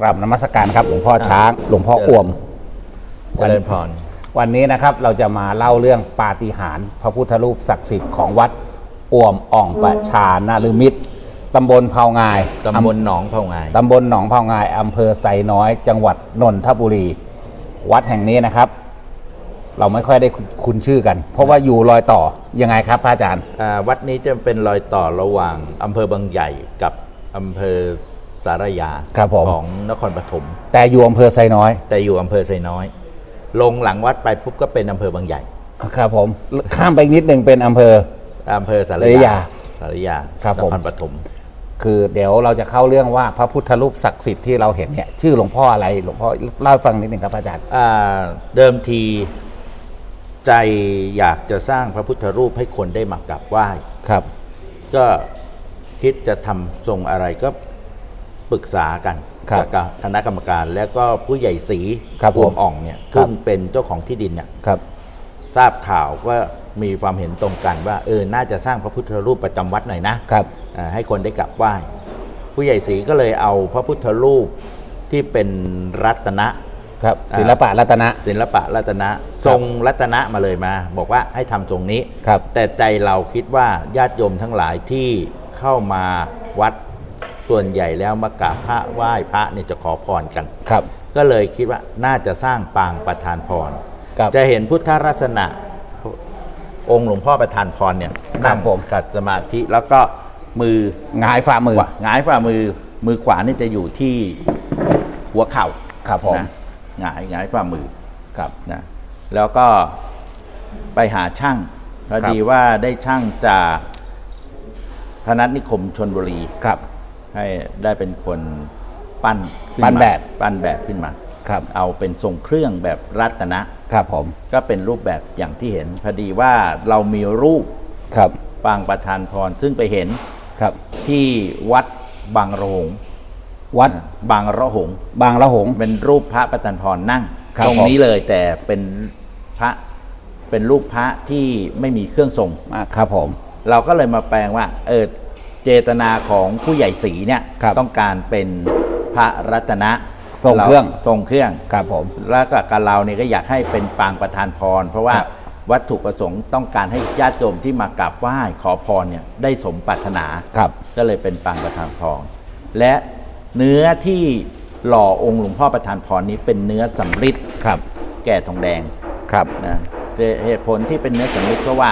กราบนมัสการครับหลวงพ่อช้าง หลวงพ่ออ่วมเจริญพร วันนี้นะครับเราจะมาเล่าเรื่องปาฏิหาริย์พระพุทธรูปศักดิ์สิทธิ์ของวัดอ่วมอ่องประชานาลือมิตรตำบลเผางายตำบลหนองเผางายตำบลหนองเผางายอำเภอไซน้อย จังหวัดนนทบุรี วัดแห่งนี้นะครับ เราไม่ค่อยได้คุ้นชื่อกัน เพราะว่าอยู่รอยต่อยังไงครับพระอาจารย์อ่าวัดนี้จะเป็นรอยต่อระหว่างอำเภอบางใหญ่กับอำเภอ สารยาครับผม ของนครปฐมแต่อยู่อำเภอไซน้อย แต่อยู่อำเภอไซน้อย ลงหลังวัดไปปุ๊บก็เป็นอำเภอบางใหญ่ครับผม ข้ามไปอีกนิดหนึ่งเป็นอำเภออำเภอสารสารยายาสารยาครับนผมครปฐมคือเดี๋ยวเราจะเข้าเรื่องว่าพระพุทธรูปศักดิ์สิทธิ์ที่เราเห็นเนี่ยชื่อหลวงพ่ออะไรหลวงพ่อเล่าให้ฟังนิดหนึ่งครับอาจารย์อ่าเดิมทีใจอยากจะสร้างพระพุทธรูปให้คนได้มากราบไหว้ครับ ก็คิดจะทำทรงอะไรก็ ปรึกษากันครับกับคณะกรรมการแล้วก็ผู้ใหญ่ศรีครับผมวงอ่องเนี่ยครับ ซึ่งเป็นเจ้าของที่ดินเนี่ยครับ ทราบข่าวก็มีความเห็นตรงกันว่าเออน่าจะสร้างพระพุทธรูปประจำวัดหน่อยนะครับอ่าให้คนได้กราบไหว้ ผู้ใหญ่ศรีก็เลยเอาพระพุทธรูปที่เป็นรัตนะ ครับ อ่า ศิลปะรัตนะ ศิลปะรัตนะ ทรงรัตนะมาเลยมา บอกว่าให้ทำทรงนี้ ครับ แต่ใจเราคิดว่าญาติโยมทั้งหลายที่เข้ามาวัด ส่วนใหญ่แล้วมากราบพระไหว้พระเนี่ยจะขอพรกัน ครับ ก็เลยคิดว่าน่าจะสร้างปางประธานพร ครับ จะเห็นพุทธลักษณะองค์หลวงพ่อประธานพรเนี่ยครันั่บงผม ขัดสมาธิแล้วก็มือหงายฝ่ามือ ขวาหงายฝ่ามือมือขวานี่จะอยู่ที่หัวเข่าครับผม นะหงายหงายฝ่ามือ ครับ นะแล้วก็ไปหาช่างพอดีว่าได้ช่างจากพนัสนิคมชนบุรี ครับ ให้ได้เป็นคนปั้นขึ้ปั้นมาแบบ ปั้นแบบขึ้นมา ครับเอาเป็นทรงเครื่องแบบรัตนะ ครับผมก็เป็นรูปแบบอย่างที่เห็น พอดีว่าเรามีรูปครับปางประธานพร ซึ่งไปเห็นครับ ที่วัดบางระหง วัดบางระหง บางละหง เป็นรูปพระประธานพรนั่งครับตรงผมนี้เลยแต่เป็นพระเป็นรูปพระที่ไม่มีเครื่องทรง อะครับผม เราก็เลยมาแปลงว่า เออ เจตนาของผู้ใหญ่ศรีเนี่ยครับต้องการเป็นพระรัตนะทรงเครื่องทรงเครื่อง ครับผม แล้วก็การเราเนี่ยก็อยากให้เป็นปางประธานพร เพราะว่าครับวัตถุประสงค์ต้องการให้ญาติโยมที่มากราบไหว้ขอพรเนี่ยได้สมปรารถนาครับ ก็เลยเป็นปางประธานพร และเนื้อที่หล่อองค์หลวงพ่อประธานพรนี้เป็นเนื้อสำริดครับแก่ทองแดงครับนะแต่เหตุผลที่เป็นเนื้อสำริดเพราะว่า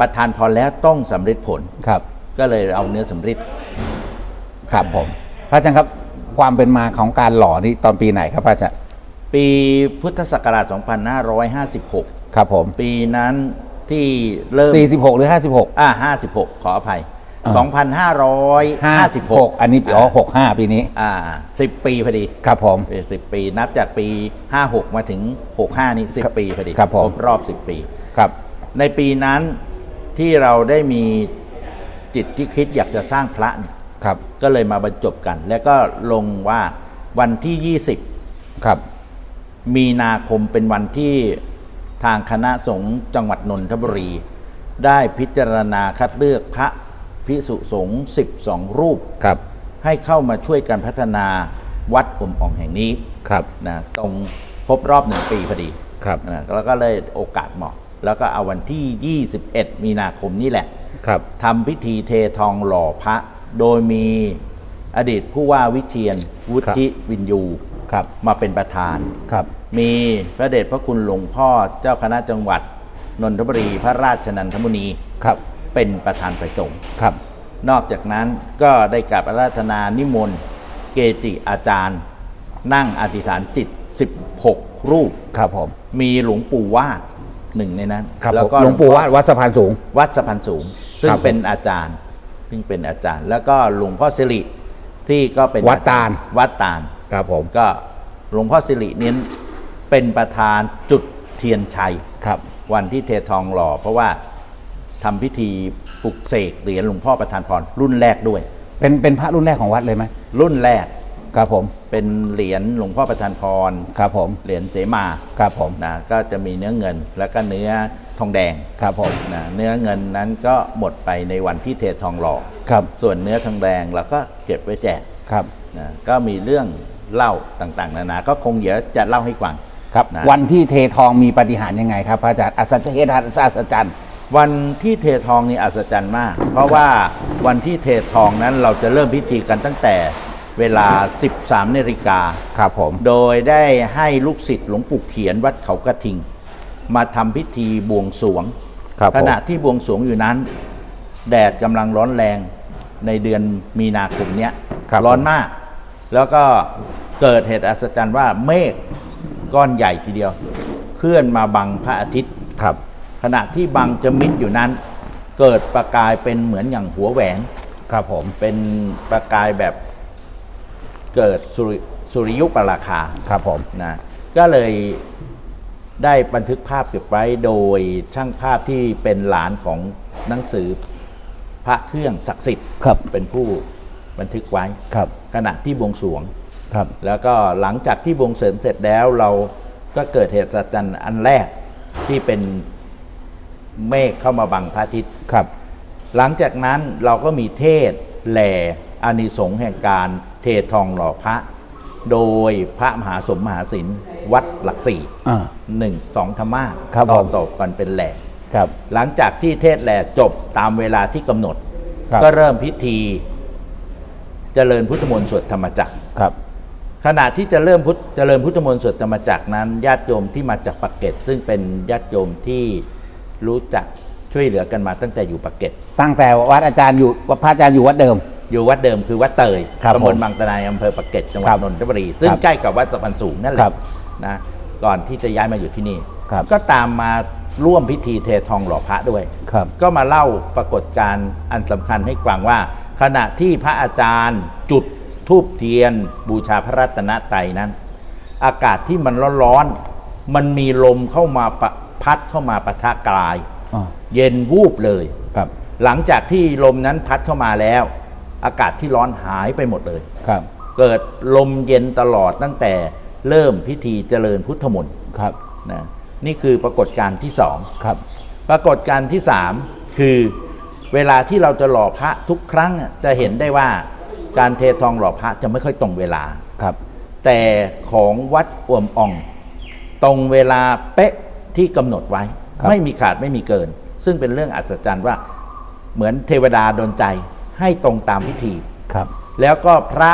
ประธานพรแล้วต้องสำริดผล ครับ ก็เลยเอาเนื้อสำริดครับผม พระอาจารย์ครับความเป็นมาของการหล่อนี่ตอนปีไหนครับพระอาจารย์ปีพุทธศักราช 2556 ครับผม ปีนั้นที่เริ่ม 46 หรือ 56 อ่า56 ขออภัยอ่า2556 อันนี้ปีอ๋อ65 ปีนี้ อ่า 10 ปีพอดี ครับผมเป็น10 ปีนับจากปี 56 มาถึง 65 นี่ครับ10 ปีพอดี ครับผมครบรอบ 10 ปี ครับ ในปีนั้นที่เราได้มี จิตที่คิดอยากจะสร้างพระเนี่ยครับก็เลยมาบรรจบกัน แล้วก็ลงว่าวันที่ครับ20มีนาคมเป็นวันที่ทางคณะสงฆ์จังหวัดนนทบุรี ได้พิจารณาคัดเลือกพระพิสุสงฆ์12 รูปครับ ให้เข้ามาช่วยกันพัฒนาวัดอมอ่องแห่งนี้ครับนะตรงครบรอบหนึ่งปีพอดีครับนะแล้วก็เลยโอกาสเหมาะ แล้วก็เอาวันที่ 21 มีนาคมนี่แหละ ครับทำพิธีเททองหล่อพระ โดยมีอดีตผู้ว่าวิเชียนวุฒิวินยูครับมาเป็นประธานครับ มีพระเดชพระคุณหลวงพ่อเจ้าคณะจังหวัด นนทบุรีพระราชนันทมุนีครับเป็นประธานประสงค์ครับ นอกจากนั้นก็ได้กราบอาราธนานิมนต์เกจิอาจารย์ นั่งอธิษฐานจิต 16 รูปครับผมมีหลวงปู่วาดหนึ่งในนั้นครับแล้วผมก็หลวงปู่วาดวัดสะพานสูง วัดสะพานสูง ซึ่งครับผม เป็นอาจารย์ ซึ่งเป็นอาจารย์ แล้วก็หลวงพ่อสิริที่ก็เป็นวัดตาลวัดตาล ครับผมก็หลวงพ่อสิริเน้นเป็นประธานจุดเทียนชัย ครับวันที่เททองหล่อ เพราะว่าทำพิธีปลุกเสกเหรียญหลวงพ่อประธานพรรุ่นแรกด้วย เป็นเป็นพระรุ่นแรกของวัดเลยไหมรุ่นแรกครับผมเป็นเหรียญหลวงพ่อประธานพรครับผมเหรียญเสมาครับผม นะก็จะมีเนื้อเงินแล้วก็เนื้อ ทองแดงครับผมนะเนื้อเงินนั้นก็หมดไปในวันที่เททองหล่อครับ ส่วนเนื้อทองแดงเราก็เก็บไว้แจกครับนะก็มีเรื่องเล่าต่างๆ นานา ก็คงเดี๋ยวจะเล่าให้ฟังครับนะวันที่เททองมีปาฏิหารย์ยังไงครับพระอาจารย์อัศจรรย์เหตุการณ์อัศจรรย์วันที่เททองนี่อัศจรรย์มาก เพราะว่าวันที่เททองนั้นเราจะเริ่มพิธีกันตั้งแต่เวลา 13นาฬิกาครับผม โดยได้ให้ลูกศิษย์หลวงปู่เขียนวัดเขากระทิง มาทำพิธีบวงสรวง ครับขณะที่บวงสรวงอยู่นั้น แดดกำลังร้อนแรงในเดือนมีนาคมเนี้ยครับ ร้อนมาก แล้วก็เกิดเหตุอัศจรรย์ว่าเมฆก้อนใหญ่ทีเดียว เคลื่อนมาบังพระอาทิตย์ ครับ ขณะที่บังจะมิดอยู่นั้น เกิดประกายเป็นเหมือนอย่างหัวแหวน ครับผม เป็นประกายแบบเกิดสุริสุริยุปราคาครับผม นะก็เลย ได้บันทึกภาพเก็บไว้โดยช่างภาพที่เป็นหลานของหนังสือพระเครื่องศักดิ์สิทธิ์ครับเป็นผู้บันทึกไว้ครับ ขณะที่บวงสรวงครับ แล้วก็หลังจากที่บวงสรวงเสร็จแล้วเราก็เกิดเหตุสัจจันอันแรกที่เป็นเมฆเข้ามาบังพระอาทิตย์ครับ หลังจากนั้นเราก็มีเทศแหล่อานิสงส์แห่งการเททองหล่อพระ โดยพระมหาสมมหาศิลป์ วัดหลักสี่อ่า หนึ่งสองธรรมาสครับต่อผมตบกันเป็นแหล่ครับ หลังจากที่เทศแหล่จบตามเวลาที่กำหนด ครับ ก็เริ่มพิธีเจริญพุทธมนต์สวดธรรมจักร ครับ ขณะที่จะเริ่มพุทธเจริญพุทธมนต์สวดธรรมจักรนั้นญาติโยมที่มาจากปากเกร็ดซึ่งเป็นญาติโยมที่รู้จักช่วยเหลือกันมาตั้งแต่อยู่ปากเกร็ดตั้งแต่วัดอาจารย์อยู่พระอาจารย์อยู่วัดเดิม อยู่วัดเดิมคือวัดเตยครับตำบลผมบางตะไนอำเภอปากเกร็ดจังหวัดครับนนทบุรี ซึ่งครับ ใกล้กับวัดสะพานสูงนั่นแหครัละบ นะก่อนที่จะย้ายมาอยู่ที่นี่ ครับก็ตามมาร่วมพิธีเททองหล่อพระด้วย ครับ ก็มาเล่าปรากฏการณ์อันสำคัญให้ฟังว่า ขณะที่พระอาจารย์จุดทูบเทียน บูชาพระรัตนตรัยนั้น อากาศที่มันร้อนๆมันมีลมเข้ามาปะพัดเข้ามาปะทะกาย อ่าเย็นวูบเลย ครับ หลังจากที่ลมนั้นพัดเข้ามาแล้ว อากาศที่ร้อนหายไปหมดเลย ครับ เกิดลมเย็นตลอดตั้งแต่ เริ่มพิธีเจริญพุทธมนต์ครับนะนี่คือปรากฏการณ์ที่สองครับ ปรากฏการณ์ที่สามคือเวลาที่เราจะหล่อพระทุกครั้งอะจะเห็นได้ว่าการเททองหล่อพระจะไม่ค่อยตรงเวลาครับ แต่ของวัดอ่วมอ่อง ตรงเวลาเป๊ะที่กำหนดไว้ครับไม่มีขาดไม่มีเกิน ซึ่งเป็นเรื่องอัศจรรย์ว่าเหมือนเทวดาดนใจให้ตรงตามพิธีครับ แล้วก็พระ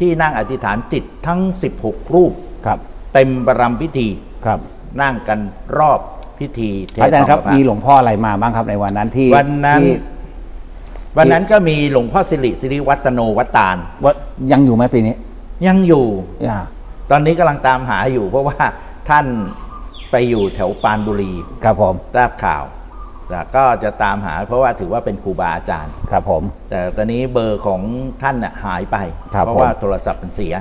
ที่นั่งอธิษฐานจิตทั้ง 16 รูปครับ เต็มประรำพิธีครับนั่งกันรอบพิธีเทพระอาจารย์ครับทองหล่อพะมีหลวงพ่ออะไรมาบ้างครับในวันนั้นที่วันนั้นที่วันนั้นก็มีหลวงพ่อสิริสิริวัตโนวัตตานว่ายังอยู่ไหมปีนี้ ยังอยู่อย่าตอนนี้กำลังตามหาอยู่ เพราะว่าท่านไปอยู่แถวปรานบุรีครับผมทราบข่าว แต่ก็จะตามหาเพราะว่าถือว่าเป็นครูบาอาจารย์ ครับผม แต่ตอนนี้เบอร์ของท่านน่ะหายไป ครับเพราะว่าผม โทรศัพท์มันเสีย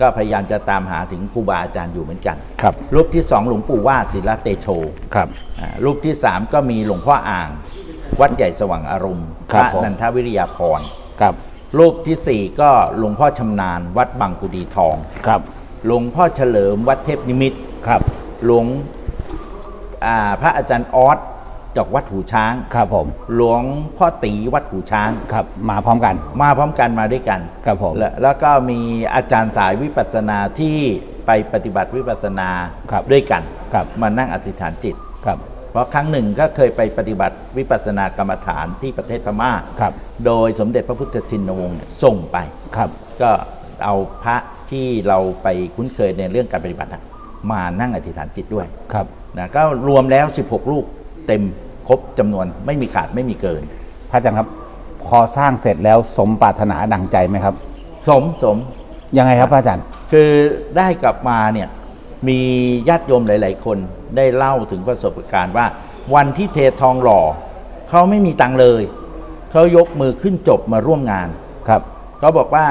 ก็พยายามจะตามหาถึงครูบาอาจารย์อยู่เหมือนกัน ครับรูปที่สองหลวงปู่ว่าศิลาเตโช ครับ อ่ารูปที่สามก็มีหลวงพ่ออ่าง วัดใหญ่สว่างอารมณ์คพรับระผม นันทวิริยาพรครับ รูปที่สี่ก็หลวงพ่อชำนาญ วัดบางกุดีทอง ครับ หลวงพ่อเฉลิมวัดเทพนิมิตรครับ หลวงอ่าพระอาจารย์ออส จากวัดหูช้าง ครับผม หลวงพ่อตีวัดหูช้าง ครับ มาพร้อมกัน มาพร้อมกันมาด้วยกัน ครับผม แล้วแล้วก็มีอาจารย์สายวิปัสสนาที่ไปปฏิบัติวิปัสสนาครับด้วยกันครับมานั่งอธิษฐานจิตครับ เพราะครั้งหนึ่งก็เคยไปปฏิบัติวิปัสสนากรรมฐานที่ประเทศพม่าครับ โดยสมเด็จพระพุทธชินวงศ์เนี่ยส่งไปครับ ก็เอาพระที่เราไปคุ้นเคยในเรื่องการปฏิบัติน่ะมานั่งอธิษฐานจิตด้วยครับนะก็รวมแล้ว 16 ลูก เต็มครบจำนวนไม่มีขาดไม่มีเกิน พระอาจารย์ครับ พอสร้างเสร็จแล้วสมปรารถนาดังใจไหมครับ สมสมยังไงครับพระอาจารย์ คือได้กลับมาเนี่ยมีญาติโยมหลาย ๆ คนได้เล่าถึงประสบการณ์ว่า วันที่เททองหล่อเขาไม่มีตังค์เลย เขายกมือขึ้นจบมาร่วมงานครับเขาบอกว่า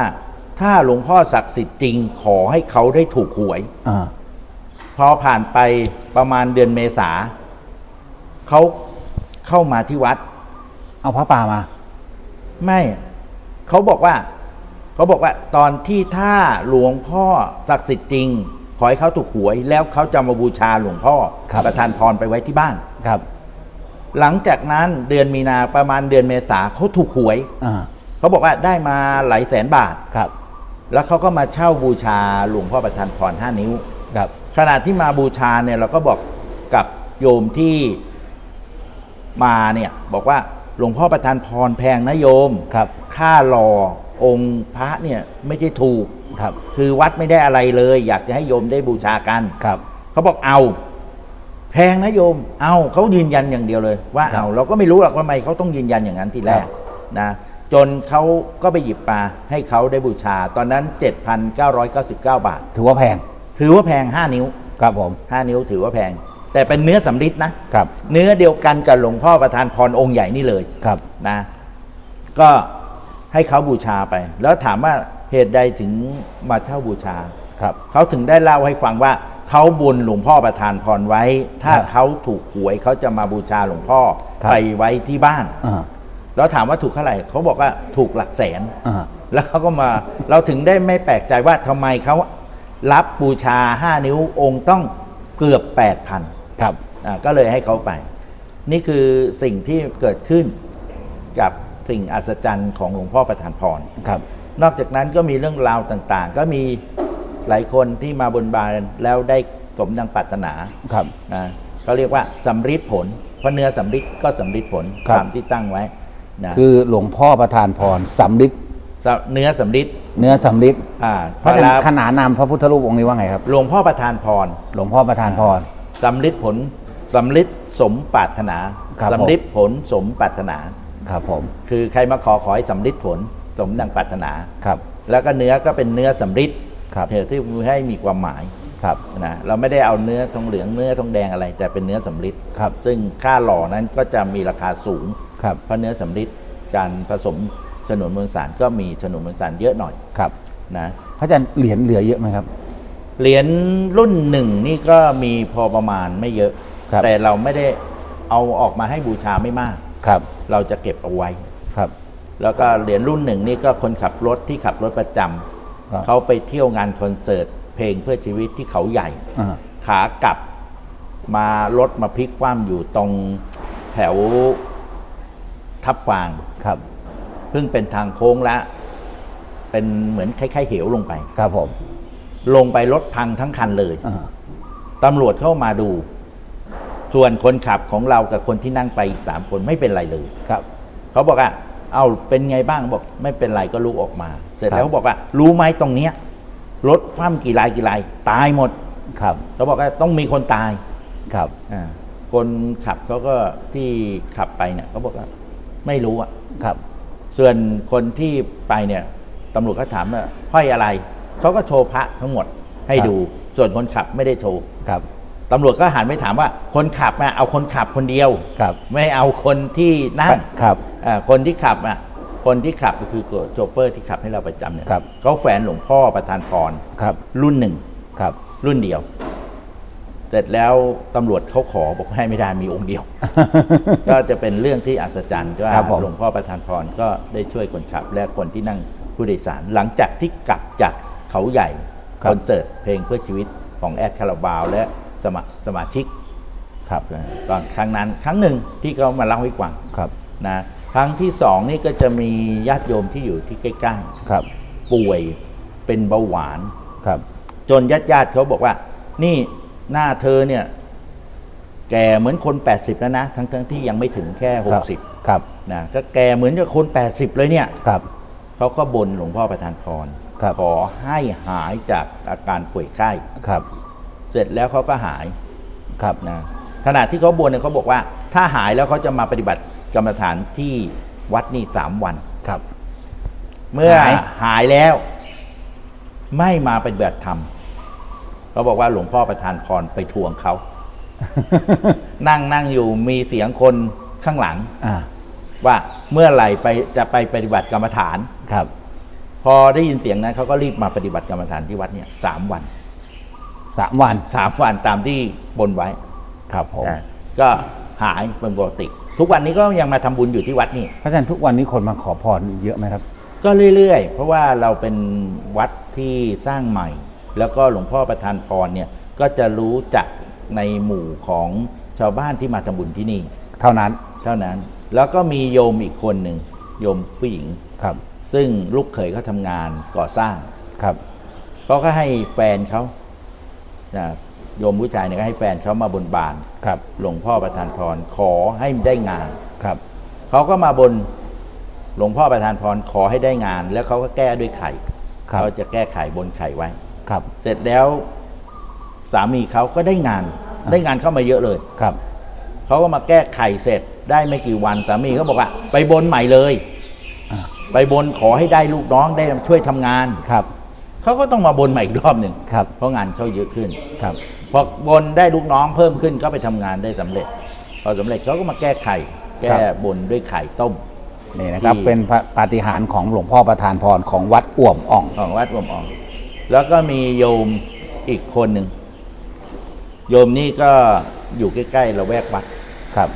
ถ้าหลวงพ่อศักดิ์สิทธิ์จริงขอให้เขาได้ถูกหวยอ่าพอผ่านไปประมาณเดือนเมษา เขาเข้ามาที่วัด เอาพระป่ามา ไม่เขาบอกว่าเขาบอกว่าตอนที่ถ้าหลวงพ่อศักดิ์สิทธิ์จริง ขอให้เขาถูกหวย แล้วเขาจะมาบูชาหลวงพ่อครับ ประทานพรไปไว้ที่บ้าน ครับหลังจากนั้นเดือนมีนาประมาณเดือนเมษาเขาถูกหวย อ่าเขาบอกว่าได้มาหลายแสนบาท ครับแล้วเขาก็มาเช่าบูชาหลวงพ่อประธานพรห้านิ้ว ครับ ขณะที่มาบูชาเนี่ยเราก็บอกกับโยมที่ มาเนี่ยบอกว่าหลวงพ่อประธานพรแพงนะโยมครับ ค่าหล่อองค์พระเนี่ยไม่ใช่ถูกครับ คือวัดไม่ได้อะไรเลย อยากจะให้โยมได้บูชากันครับเขาบอกเอา แพงนะโยม เอาเขายืนยันอย่างเดียวเลย ว่าครับเอาเราก็ไม่รู้หรอกว่าทำไมเขาต้องยืนยันอย่างนั้นทีแรคกรับนะจนเขาก็ไปหยิบมาให้เขาได้บูชา ตอนนั้น 7,999 บาท ถือว่าแพง ถือว่าแพง 5 นิ้ว ครับผม 5 นิ้วถือว่าแพง แต่เป็นเนื้อสำริดนะครับ เนื้อเดียวกันกับหลวงพ่อประธานพรองค์ใหญ่นี่เลยครับ นะ ก็ให้เขาบูชาไป แล้วถามว่าเหตุใดถึงมาเช่าบูชา ครับ เขาถึงได้เล่าให้ฟังว่าเขาบุญหลวงพ่อประทานพรไว้ ถ้าครับเขาถูกหวยเขาจะมาบูชาหลวงพ่อครับ ไปไว้ที่บ้าน อ่าแล้วถามว่าถูกเท่าไหร่เขาบอกว่าถูกหลักแสน อ่า แล้วเขาก็มา เราถึงได้ไม่แปลกใจว่าทำไมเขารับบูชา 5 นิ้วองค์ต้องเกือบ 8,000 ครับอ่าก็เลยให้เขาไป นี่คือสิ่งที่เกิดขึ้นกับสิ่งอัศจรรย์ของหลวงพ่อประทานพรครับ นอกจากนั้นก็มีเรื่องราวต่างๆ ก็มีหลายคนที่มาบนบานแล้วได้สมดังปรารถนาครับนะเขาเรียกว่าสำริดผลเพราะเนื้อสำริดก็สำริดผลครับตามที่ตั้งไว้นะคือหลวงพ่อประทานพรสำลิดสะเนื้อสำริดเนื้อสำลิดอ่าพระเวลาขนานนามพระพุทธรูปองค์นี้ว่าไงครับ หลวงพ่อประทานพร หลวงพ่อประทานพร สำริดผลสำริดสมปรารถนาครับผม สำริดผลสมปรารถนา ครับผมคือใครมาขอขอให้สำริดผลสมดังปรารถนา ครับแล้วก็เนื้อก็เป็นเนื้อสำริดครับเหตุที่ให้มีความหมายครับนะเราไม่ได้เอาเนื้อทองเหลืองเนื้อทองแดงอะไร แต่เป็นเนื้อสำริดครับซึ่งค่าหล่อนั้นก็จะมีราคาสูง ครับเพราะเนื้อสำริดการผสมฉนวนมวลสารก็มีฉนวนมวลสารเยอะหน่อยครับนะพระอาจารย์เหรียญเหลือเยอะไหมครับ เหรียญรุ่นหนึ่งนี่ก็มีพอประมาณไม่เยอะ ครับ แต่เราไม่ได้เอาออกมาให้บูชาไม่มาก ครับ เราจะเก็บเอาไว้ ครับ แล้วก็เหรียญรุ่นหนึ่งนี่ก็คนขับรถที่ขับรถประจำครับ เขาไปเที่ยวงานคอนเสิร์ต เพลงเพื่อชีวิตที่เขาใหญ่ อ่า ขากลับมารถมาพลิกคว่ำอยู่ตรงแถวทับฟาง ครับ เพิ่งเป็นทางโค้งแล้วเป็นเหมือนคล้ายๆเหวลงไป ครับผม ลงไปรถพังทั้งคันเลยอ่าตำรวจเข้ามาดู ส่วนคนขับของเรากับคนที่นั่งไปอีกสามคนไม่เป็นไรเลยครับเขาบอกอะเอาเป็นไงบ้างบอก ไม่เป็นไรก็ลุกออกมา เสร็จครับแล้วเขาบอกว่า รู้ไหมตรงเนี้ยรถคว่ำกี่ลายกี่ลายตายหมดครับเขาบอกว่าต้องมีคนตายครับอ่าคนขับเขาก็ที่ขับไปเนี่ยเขาบอกว่า ไม่รู้อะครับ ส่วนคนที่ไปเนี่ยตำรวจก็ถามว่าห้อยอะไร เขาก็โชว์พระทั้งหมดให้ครับดู ส่วนคนขับไม่ได้โชว์ครับตำรวจก็หันไปถามว่าคนขับนะเอาคนขับคนเดียวครับไม่เอาคนที่นั่งครับอ่าคนที่ขับอะคนที่ขับก็คือโจเปอร์ที่ขับให้เราประจำเนี่ยครับเขาแฝนหลวงพ่อประธานพรครับ รุ่นหนึ่งครับ รุ่นเดียว เสร็จแล้วตำรวจเขาขอบอกให้ไม่ได้มีองค์เดียว ก็จะเป็นเรื่องที่อัศจรรย์ว่าครับผมหลวงพ่อประธานพรก็ได้ช่วยคนขับและคนที่นั่งผู้โดยสาร หลังจากที่กลับจาก เขาใหญ่คอนเสิร์ตเพลงเพื่อชีวิตของแอดคาราบาวและสมาสมาชิกครับตอนครั้งนั้นครั้งหนึ่งที่เขามาเล่าให้ฟังครับนะครั้งที่สองนี่ก็จะมีญาติโยมที่อยู่ที่ใกล้ครับๆป่วยเป็นเบาหวานครับ จนญาติญาติๆเขาบอกว่า นี่หน้าเธอเนี่ยแก่เหมือนคน 80 แล้วนะ ทั้งๆที่ยังไม่ถึงแค่ 60 ครับนะก็แก่เหมือนกับคน 80 เลยเนี่ยครับเขาก็บนหลวงพ่อประทานพร ครับขอให้หายจากอาการป่วยไข้ครับ เสร็จแล้วเขาก็หายครับนะขณะที่เขาบนเนี่ยเขาบอกว่า ถ้าหายแล้วเขาจะมาปฏิบัติกรรมฐานที่วัดนี่สามวันครับ เมื่อหายหายแล้ว ไม่มาปฏิบัติธรรมเขาบอกว่าหลวงพ่อประทานพรไปทวงเขานั่งนั่งอยู่มีเสียงคนข้างหลังอ่าว่าเมื่อไหร่ไปจะไปปฏิบัติกรรมฐานครับ พอได้ยินเสียงนั้นเขาก็รีบมาปฏิบัติกรรมฐานที่วัดเนี่ยสามวันสามวันสามวันตามที่บนไว้ครับผมนะก็หายเป็นปกติ ทุกวันนี้ก็ยังมาทำบุญอยู่ที่วัดนี่ พระอาจารย์ทุกวันนี้คนมาขอพรเยอะไหมครับ ก็เรื่อยๆ เพราะว่าเราเป็นวัดที่สร้างใหม่ แล้วก็หลวงพ่อประธานพรเนี่ยก็จะรู้จักในหมู่ของชาวบ้านที่มาทำบุญที่นี่ เท่านั้นเท่านั้นแล้วก็มีโยมอีกคนหนึ่งโยมผู้หญิง ครับ ซึ่งลูกเขยเขาทำงานก่อสร้างครับเขาก็ให้แฟนเขานะโยมผู้ชายเนี่ยก็ให้แฟนเขามาบนบานครับหลวงพ่อประธานพรขอให้ได้งานครับเขาก็มาบนหลวงพ่อประธานพรขอให้ได้งาน แล้วเขาก็แก้ด้วยไข่ครับเขาจะแก้ไขบนไข่ไว้ครับ เสร็จแล้วสามีเขาก็ได้งาน ได้งานเข้ามาเยอะเลยครับเขาก็มาแก้ไข่เสร็จได้ไม่กี่วันสามีเขาบอกว่า ไปบนใหม่เลยอ่า ไปบนขอให้ได้ลูกน้องได้ช่วยทำงานครับ เขาก็ต้องมาบนใหม่อีกรอบหนึ่งครับเพราะงานเขาเยอะขึ้นครับ พอบนได้ลูกน้องเพิ่มขึ้นก็ไปทำงานได้สำเร็จ พอสำเร็จเขาก็มาแก้ไข่แก้บนด้วยไข่ต้ม นี่นะครับ ที่ เป็นพระปาฏิหาริย์ของหลวงพ่อประธานพรของวัดอ่วมอ่อง ของวัดรวมอ่อง แล้วก็มีโยมอีกคนหนึ่ง โยมนี่ก็อยู่ใกล้ๆละแวกวัด ครับ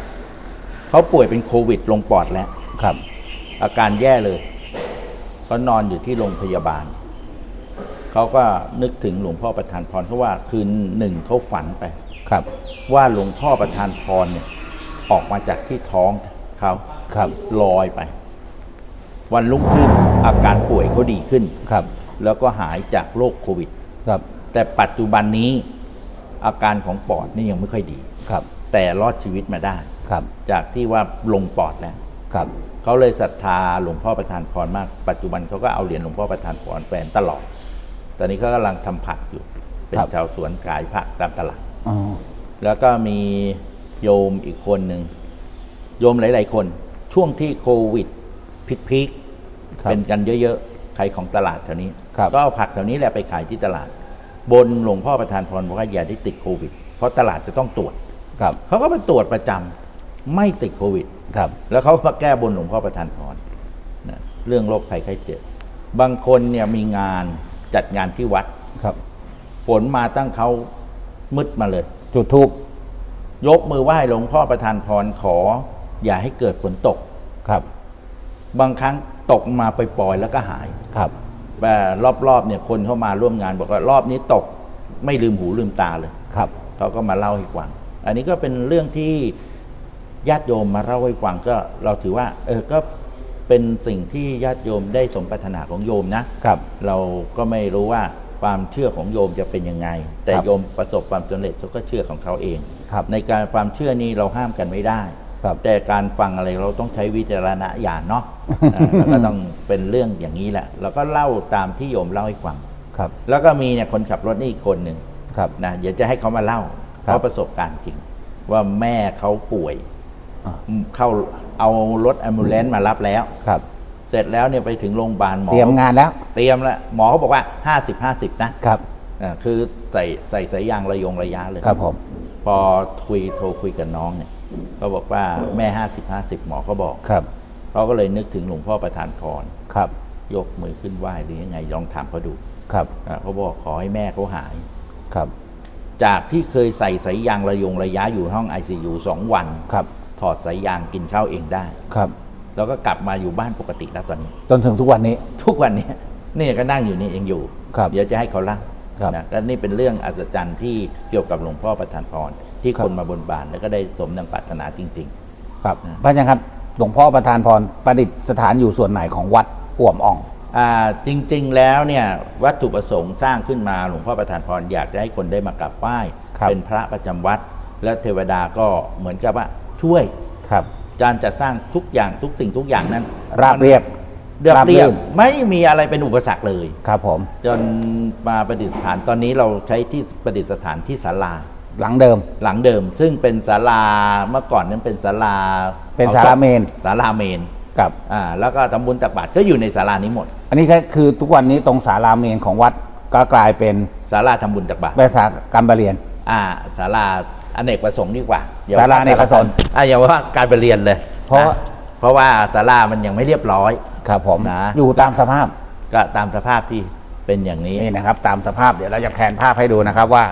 เขาป่วยเป็นโควิดลงปอดแล้ว ครับ อาการแย่เลยเขานอนอยู่ที่โรงพยาบาล เขาก็นึกถึงหลวงพ่อประธานพรเพราะว่าคืนหนึ่งเขาฝันไปครับ ว่าหลวงพ่อประธานพรเนี่ย ออกมาจากที่ท้องเขาครับลอยไป วันรุ่งขึ้นอาการป่วยเขาดีขึ้นครับ แล้วก็หายจากโรคโควิด ครับ แต่ปัจจุบันนี้อาการของปอดนี่ยังไม่ค่อยดีครับ แต่รอดชีวิตมาได้ครับ จากที่ว่าลงปอดแล้วครับ เขาเลยศรัทธาหลวงพ่อประธานพรมาก ปัจจุบันเขาก็เอาเหรียญหลวงพ่อประธานพรแฟนตลอด ตอนนี้เขากำลังทำผักอยู่ เป็นชาวสวนขายผักตามตลาดอ๋อแล้วก็มีโยมอีกคนหนึ่งโยมหลาย ๆ คน ช่วงที่โควิดพีคๆครับเป็นกันเยอะๆขายของตลาดแถวนี้ครับก็เอาผักแถวนี้แหละไปขายที่ตลาด บนหลวงพ่อประธานพรบอกว่าอย่าได้ติดโควิด เพราะตลาดจะต้องตรวจครับเขาก็ไปตรวจประจำไม่ติดโควิด ครับ แล้วเขามาแก้บนหลวงพ่อประธานพรนะเรื่องโรคภัยไข้เจ็บ บางคนเนี่ยมีงานจัดงานที่วัดครับฝนมาตั้งเขามืดมาเลย จุดทูบยกมือไหว้หลวงพ่อประธานพรขอ อย่าให้เกิดฝนตกครับ บางครั้งตกมาไปปล่อยๆแล้วก็หายครับแต่รอบๆเนี่ยคนเข้ามาร่วมงานบอกว่ารอบนี้ตกไม่ลืมหูลืมตาเลยครับเขาก็มาเล่าให้ฟังอันนี้ก็เป็นเรื่องที่ ญาติโยมมาเล่าให้ฟังก็เราถือว่า เออก็เป็นสิ่งที่ญาติโยมได้สมปรารถนาของโยมนะครับ เราก็ไม่รู้ว่าความเชื่อของโยมจะเป็นยังไง แต่ครับโยมประสบความสำเร็จเขาก็เชื่อของเขาเอง ครับในการความเชื่อนี้เราห้ามกันไม่ได้ ครับแต่การฟังอะไรเราต้องใช้วิจารณญาณเนาะอ่าแล้วก็ต้องเป็นเรื่องอย่างนี้แหละ เราก็เล่าตามที่โยมเล่าให้ฟัง ครับแล้วก็มีเนี่ยคนขับรถนี่อีกคนหนึ่งครับ นะเดี๋ยวจะให้เขามาเล่าครับ เขาประสบการณ์จริง ว่าแม่เขาป่วยอ่า เข้าเอารถแอมบูเลนมารับแล้ว ครับ เสร็จแล้วเนี่ยไปถึงโรงพยาบาลหมอเตรียมงานแล้ว เตรียมแล้วหมอเขาบอกว่า 50 50 นะครับอ่าคือใส่ใส่สายยางระยงระยะเลยครับผม พอคุยโทรคุยกับน้องเนี่ยเขาบอกว่าแม่ 50 50 หมอเขาบอกครับเขาก็เลยนึกถึงหลวงพ่อประธานพรครับ ยกมือขึ้นไหว้หรือยังไงลองถามเขาดูครับอ่าเขาบอกขอให้แม่เขาหายครับ จากที่เคยใส่สายยางระยงระยะอยู่ห้อง ICU สองวันครับ ถอดสายยางกินข้าวเองได้ ครับ แล้วก็กลับมาอยู่บ้านปกติแล้วตอนนี้ จนถึงทุกวันนี้ ทุกวันนี้นี่ก็นั่งอยู่นี่เองอยู่ ครับเดี๋ยวจะให้เขาเล่าครับ นะก็นี่เป็นเรื่องอัศจรรย์ที่เกี่ยวกับหลวงพ่อประธานพรที่ครับคนมาบนบานแล้วก็ได้สมดังปรารถนาจริง ครับพระอาจารย์ครับ หลวงพ่อประธานพรประดิษฐานอยู่ส่วนไหนของวัดอ่วมอ่อง ๆอ่าจริงๆแล้วเนี่ยวัตถุประสงค์สร้างขึ้นมาหลวงพ่อประธานพรอยากจะให้คนได้มากราบไหว้ครับ เป็นพระประจำวัด และเทวดาก็เหมือนกับว่า ช่วยครับการจะสร้างทุกอย่างทุกสิ่งทุกอย่างนั้น ราบเรียบเรียบราบเรียรื่บนไม่มีอะไรเป็นอุปสรรคเลยครับผม จนมาประดิษฐานตอนนี้เราใช้ที่ประดิษฐานที่ศาลาหลังเดิมหลังเดิม ซึ่งเป็นศาลาเมื่อก่อนนั้นเป็นศาลาเป็นศาลาเมนศาลาเมนกับอ่าแล้วก็ทำบุญตักบาตรก็อยู่ในศาลานี้หมด อันนี้ก็คือทุกวันนี้ตรงศาลาเมนของวัดก็กลายเป็นศาลาทำบุญตักบาตรภาษาการประเรียนอ่าศาลา อเนกประสงค์ดีกว่าอย่ศาลาอเนกประสงค์ อ่าอย่าว่าการไปเรียนเลยเพราะ นเพราะว่าศาลามันยังไม่เรียบร้อย ครับผมนะ อยู่ตามสภาพก็ตามสภาพที่เป็นอย่างนี้ นี่นะครับ ตามสภาพเดี๋ยวเราจะแผนภาพให้ดูนะครับว่า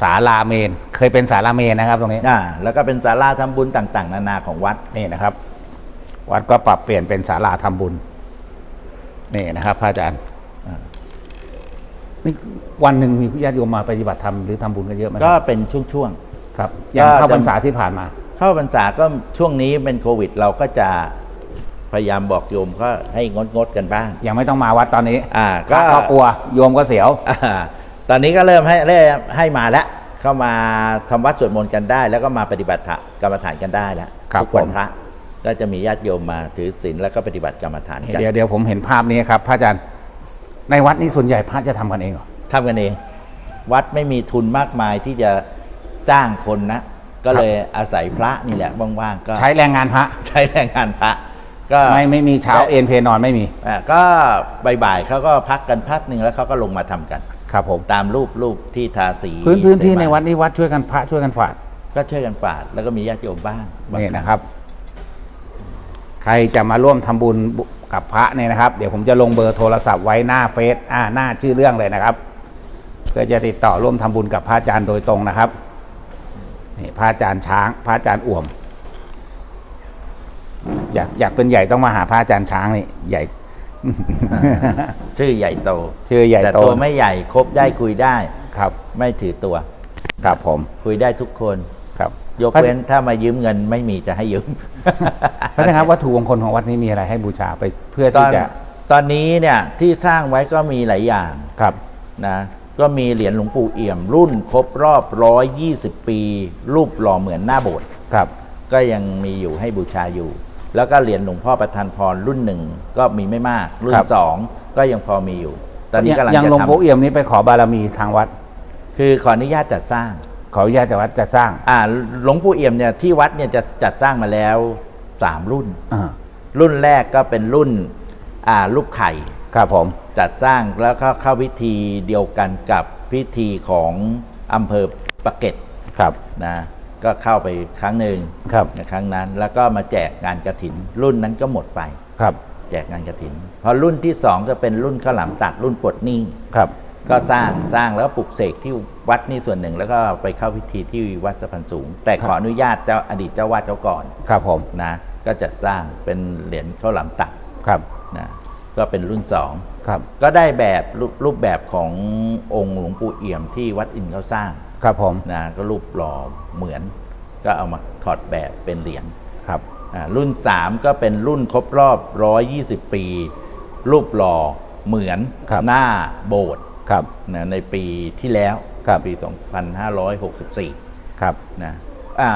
ศาลาเมน เคยเป็นศาลาเมนนะครับ ตรงนี้อ่าแล้วก็เป็นศาลาทำบุญต่างๆ นานาของวัด นี่นะครับ วัดก็ปรับเปลี่ยนเป็นศาลาทำบุญนี่นะครับพระอาจารย์อ่า นี่วันหนึ่งมีญาติโยมมาปฏิบัติธรรมหรือทำบุญกันเยอะไหมก็ครับเป็นช่วง ครับอย่างก็เข้าจะ พรรษาที่ผ่านมา ๆ เข้าพรรษาก็ช่วงนี้เป็นโควิด เราก็จะพยายามบอกโยมก็ให้งดงดๆกันบ้าง ยังไม่ต้องมาวัดตอนนี้อ่าพระก็ก็กลัวโยมก็เสียว อ่าตอนนี้ก็เริ่มให้เริ่มให้มาแล้วเข้ามาทำวัดสวดมนต์กันได้ แล้วก็มาปฏิบัติกรรมฐานกันได้แล้วครับทุกวันผม พระก็จะมีญาติโยมมาถือศีลแล้วก็ปฏิบัติกรรมฐานกัน เดี๋ยวเดี๋ยวผมเห็นภาพนี้ครับพระอาจารย์ ในวัดนี้ส่วนใหญ่พระจะทำกันเองเหรอ ทำกันเอง วัดไม่มีทุนมากมายที่จะจ้างคนนะ ก็เลยอาศัยพระนี่แหละว่างๆก็ใช้แรงงานพระ ใช้แรงงานพระ ก็ไม่ไม่มีเช้าเอ็นเพนอนไม่มี อ่าก็บ่ายๆเขาก็พักกันพักหนึ่งแล้วเขาก็ลงมาทำกัน ครับผม ตามรูปรูปที่ทาสีพื้นพื้นที่เสมาในวัดนี้วัดช่วยกันพระช่วยกันฝาดก็ช่วยกันฝาดแล้วก็มีญาติโยมบ้างางนี่นะครับ ใครจะมาร่วมทำบุญ กับพระเนี่ยนะครับ เดี๋ยวผมจะลงเบอร์โทรศัพท์ไว้หน้าเฟซอ่าหน้าชื่อเรื่องเลยนะครับ เพื่อจะติดต่อร่วมทำบุญกับพระอาจารย์โดยตรงนะครับนี่พระอาจารย์ช้าง พระอาจารย์อ่วม อยากอยากเป็นใหญ่ต้องมาหาพระอาจารย์ช้างนี่ใหญ่ ชื่อใหญ่โต ชื่อใหญ่แต่โตตัวไม่ใหญ่ครบได้คุยได้ครับ ไม่ถือตัว ครับผม คุยได้ทุกคนครับ ยกเว้นถ้ามายืมเงินไม่มีจะให้ยืมพระอาจารย์ครับวัตถุมงคลของวัดนี้มีอะไรให้บูชาไปเพื่อตอที่นจะตอนนี้เนี่ยที่สร้างไว้ก็มีหลายอย่างครับนะก็มีเหรียญหลวงปู่เอี่ยม รุ่นครบรอบ120ปี รูปหล่อเหมือนหน้าโบสถ์ครับ ก็ยังมีอยู่ให้บูชาอยู่ แล้วก็เหรียญหลวงพ่อประธานพรรุ่นหนึ่งก็มีไม่มาก รุ่คนรับสองก็ยังพอมีอยู่ ตอนนี้กำลังยังจะหลวงทปู่เอี่ยมนี้ไปขอบารมีทางวัดำคือขออนุญาตจัดสร้าง ขออนุญาตจากวัดจะสร้าง อ่าหลวงปู่เอี่ยมเนี่ยที่วัดเนี่ยจะจัดสร้างมาแล้วสามรุ่น อ่ารุ่นแรกก็เป็นรุ่นอ่าลูกไข่ ครับผม จัดสร้างแล้วก็เข้าพิธีเดียวกันกับพิธีของอำเภอปะเก็ตครับ นะก็เข้าไปครั้งหนึ่งครับ ในครั้งนั้น แล้วก็มาแจกงานกระถิน รุ่นนั้นก็หมดไป ครับ แจกงานกระถิน พอรุ่นที่สองก็เป็นรุ่นข้าวหลามตัดรุ่นปลดหนี้ ครับ ก็สร้างสร้างแล้วปลุกเสกที่ วัดนี่ส่วนหนึ่งแล้วก็ไปเข้าพิธีที่วัดสะพานสูง แต่ขออนุญาตเจ้าอดีตเจ้าวาดเขาก่อนครับผมนะก็จะสร้างเป็นเหรียญข้าวหลามตัดครับนะก็เป็นรุ่นสองครับ ก็ได้แบบรูปรูปแบบขององค์หลวงปู่เอี่ยมที่วัดอินทร์เขาสร้างครับผมนะก็รูปหล่อเหมือน ก็เอามาถอดแบบเป็นเหรียญครับอ่ารุ่น 3 ก็เป็นรุ่นครบรอบ 120 ปี รูปหล่อเหมือนครับหน้าโบสถ์ครับนะในปีที่แล้ว ครับปี 2564 ครับนะอ่า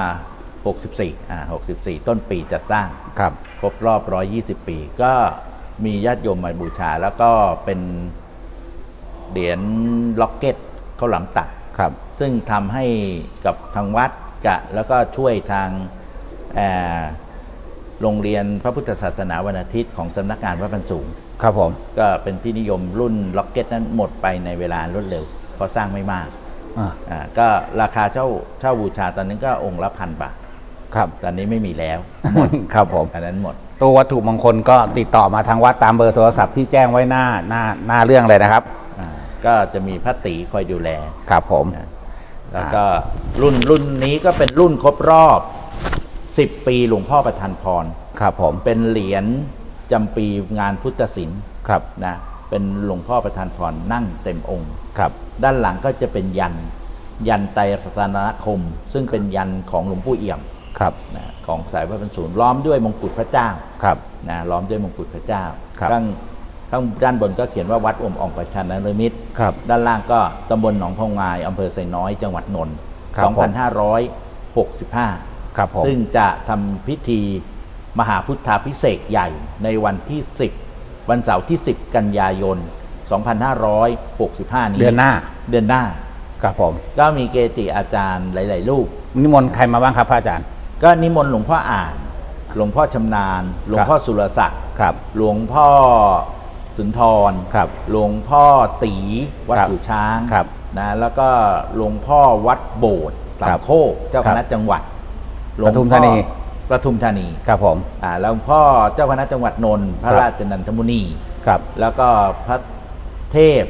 64อ่า64 ต้นปีจะสร้างครับครบรอบ 120 ปี ก็มีญาติโยมมาบูชา แล้วก็เป็นเหรียญล็อกเก็ตข้าวหลามตัดครับ ซึ่งทำให้กับทางวัดกะแล้วก็ช่วยทางเอ่อโรงเรียนพระพุทธศาสนาวันอาทิตย์ของสำนักงานวัดบรรสูง ครับผม ก็เป็นที่นิยมรุ่นล็อกเก็ตนั้นหมดไปในเวลารวดเร็ว เพราะสร้างไม่มากอ่าอ่าก็ราคาเช่าเช่าบูชาตอนนั้นก็องค์ละพันบาทครับตอนนี้ไม่มีแล้วครับผมอันนั้นหมดตัววัตถุมงคลก็ติดต่อมาทางวัดตามเบอร์โทรศัพท์ที่แจ้งไว้หน้าหน้าหน้าเรื่องเลยนะครับอ่าก็จะมีพระตีคอยดูแลครับผมนะแล้วก็รุ่นรุ่นนี้ก็เป็นรุ่นครบรอบ 10 ปีหลวงพ่อประธานพรครับผมเป็นเหรียญจำปีงานพุทธศิลป์ครับนะเป็นหลวงพ่อประธานพรนั่งเต็มองค์ครับ ด้านหลังก็จะเป็นยัน ยันไตรรัตนคม ซึ่งเป็นยันของหลวงปู่เอี่ยมครับนะของสายพระบรรศูนย์ล้อมด้วยมงกุฎพระเจ้าครับนะล้อมด้วยมงกุฎพระเจ้าครับข้างข้างด้านบนก็เขียนว่าวัดอมอ่องประชันนรมิตรครับด้านล่างก็ตำบลหนองพองงายอำเภอไซน้อยจังหวัดนนท์ครับผม2565ครับผมซึ่งจะทำพิธีมหาพุทธาพิเศษกใหญ่ในวันที่ 10 วันเสาร์ที่ 10 กันยายน 2565 นี้เดือนหน้า เดือนหน้า ครับผม ก็มีเกจิอาจารย์หลาย ๆ รูป นิมนต์ใครมาบ้างครับพระอาจารย์ ก็นิมนต์หลวงพ่ออ่าน หลวงพ่อชำนาญ หลวงพ่อสุรศักดิ์ครับ หลวงพ่อสุนทรครับ หลวงพ่อตีวัดครับหูช้างครับนะแล้วก็หลวงพ่อวัดโบสถ์สาครัมบโคกเจ้าคณะจังหวัดหลวงปทุมธานีพ่อปทุมธานีครับผมอ่าแล้วหลวงพ่อเจ้าคณะจังหวัดนนท์พระครับราชนันทมุนีครับ แล้วก็พระ เทพ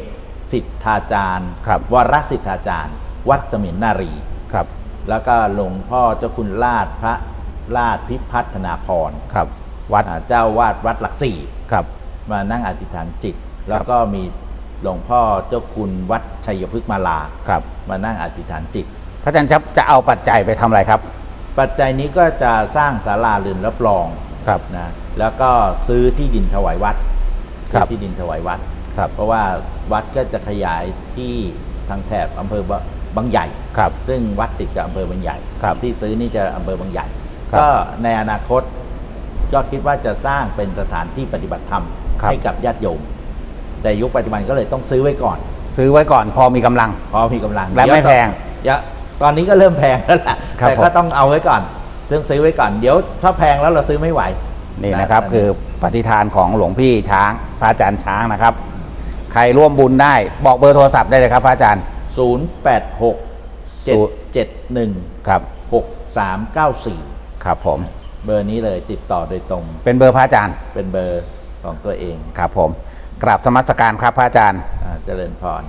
สิทธาจารย์ครับ วรสิทธาจารย์ วัดเสมียนนารี ครับ แล้วก็หลวงพ่อเจ้าคุณลาดพระลาดพิพัฒนาพรครับ วัดอ่าเจ้าวาดวัดหลักสี่ครับ มานั่งอธิษฐานจิต แล้วก็มีหลวงพ่อเจ้าคุณวัดชัยพฤกษ์มาลา ครับมานั่งอธิษฐานจิต พระอาจารย์จะจะเอาปัจจัยไปทำอะไรครับ ปัจจัยนี้ก็จะสร้างศาลาเรือนรับรองครับ นะแล้วก็ซื้อที่ดินถวายวัดครัซื้อบที่ดินถวายวัด ครับเพราะว่าวัดก็จะขยายที่ทางแถบอำเภอบางใหญ่ครับซึ่งวัดติดกับอำเภอบางใหญ่ครับที่ซื้อนี่จะอำเภอบางใหญ่ ครับก็ในอนาคตก็คิดว่าจะสร้างเป็นสถานที่ปฏิบัติธรรมครับ ให้กับญาติโยม แต่ยุคปัจจุบันก็เลยต้องซื้อไว้ก่อน ซื้อไว้ก่อนพอมีกำลัง พอมีกำลังและไม่เดี๋ยวแพงเดี๋ยวตอนนี้ก็เริ่มแพงแล้วล่ะครับแต่ก็ผม ต้องเอาไว้ก่อนซึ่งซื้อไว้ก่อนเดี๋ยวถ้าแพงแล้วเราซื้อไม่ไหว นี่นะครับ คือปฏิฐานของหลวงพี่ช้างพระอาจารย์ช้างนะครับใค รร่วมบุญได้ บอกเบอร์โทรศัพท์ได้เลยครับพระอาจารย์0 8 6 7 7 1ครับ6 3 9 4ครับผม เบอร์นี้เลยติดต่อโดยตรงเป็นเบอร์พระอาจารย์ เป็นเบอร์ของตัวเองครับผม กราบสมัสการครับพระอาจารย์ อ่าเจริญพร